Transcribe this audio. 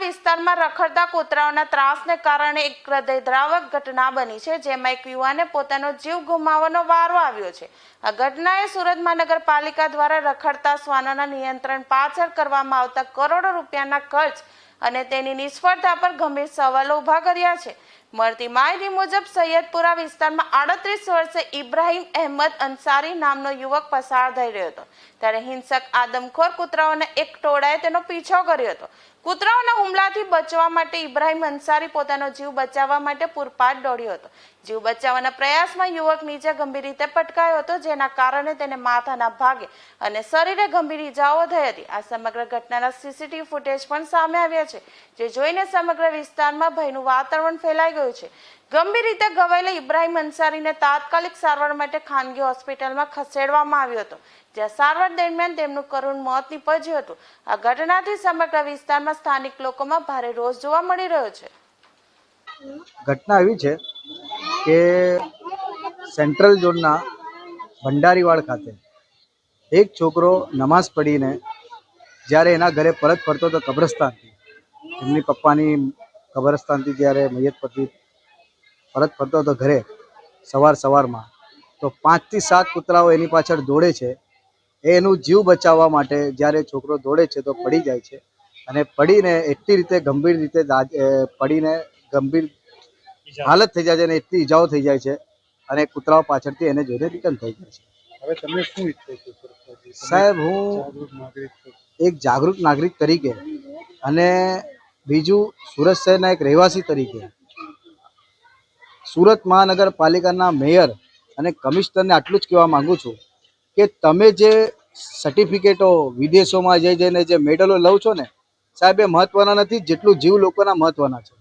વિસ્તારમાં રખડતા કૂતરાઓના ત્રાસને કારણે એક હૃદયદ્રાવક ઘટના બની છે, જેમાં એક યુવાને પોતાનો જીવ ગુમાવવાનો વારો આવ્યો છે. આ ઘટનાએ સુરત મહાનગરપાલિકા દ્વારા રખડતા શ્વાનોના નિયંત્રણ પાછળ કરવામાં આવતા કરોડો રૂપિયાના ખર્ચ અને તેની નિષ્ફળતા પર ગંભીર સવાલો ઊભા કર્યા છે. મળતી માહિતી મુજબ સૈયદપુરા વિસ્તારમાં આડત્રીસ વર્ષે ઇબ્રાહિમ અહેમદ અંસારી નામનો યુવક પસાર થઈ રહ્યો હતો. ત્યારે હિંસક આદમખોર કૂતરાઓના એક ટોળાએ તેનો પીછો કર્યો હતો. કૂતરાઓના હુમલાથી બચવા માટે ઇબ્રાહિમ અંસારી પોતાનો જીવ બચાવવા માટે પૂરપાટ દોડ્યો હતો. જીવ બચાવવાના પ્રયાસમાં યુવક નીચે ગંભીર રીતે પટકાયો હતો, જેના કારણે તેને માથાના ભાગે અને શરીરે ગંભીર ઈજાઓ થઈ હતી. આ સમગ્ર ઘટનાના સીસીટીવી ફૂટેજ પણ સામે આવ્યા છે, જે જોઈને સમગ્ર વિસ્તારમાં ભયનું વાતાવરણ ફેલાઈ ગયું છે. ગંભીર રીતે ઘવાયેલા ઇબ્રાહિમ અંસારીને તાત્કાલિક સારવાર માટે ખાનગી હોસ્પિટલમાં ખસેડવામાં આવ્યો હતો, જ્યાં સારવાર દરમિયાન તેમનું કરુણ મોત નીપજ્યું હતું. આ ઘટનાથી સમગ્ર વિસ્તારમાં સ્થાનિક લોકોમાં ભારે રોષ જોવા મળી રહ્યો છે. ઘટના એવી છે કે સેન્ટ્રલ ઝોનના ભંડારીવાડ ખાતે એક છોકરો નમાઝ પડીને જ્યારે એના ઘરે પરત ફરતો હતો કબ્રસ્તાનથી. એમની પપ્પાની કબ્રસ્તાનથી જ્યારે મૈયત પતિ પરત ફરતો હતો ઘરે સવાર સવારમાં તો પાંચથી સાત કૂતરાઓ એની પાછળ દોડે છે. એ એનું જીવ બચાવવા માટે જ્યારે છોકરો દોડે છે તો પડી જાય છે. અને પડીને એટલી રીતે ગંભીર રીતે પડીને ગંભીર હાલત થઈ જાય છે અને એટલી ઈજાઓ થઈ જાય છે અને કૂતરાઓ પાછળથી એને જોઈને રિટર્ન થઈ જાય છે. હવે તમે શું ઈચ્છો સાહેબ હું. એક જાગૃત નાગરિક તરીકે અને બીજું સુરત શહેરના એક રહેવાસી તરીકે સુરત મહાનગરપાલિકાના મેયર અને કમિશનરને આટલું જ કહેવા માંગુ છું કે તમે જે સર્ટિફિકેટો વિદેશોમાં જઈ જઈને જે મેડલો લઉં છો ને, સાહેબ, એ મહત્વના નથી, જેટલું જીવ લોકોના મહત્વના છે.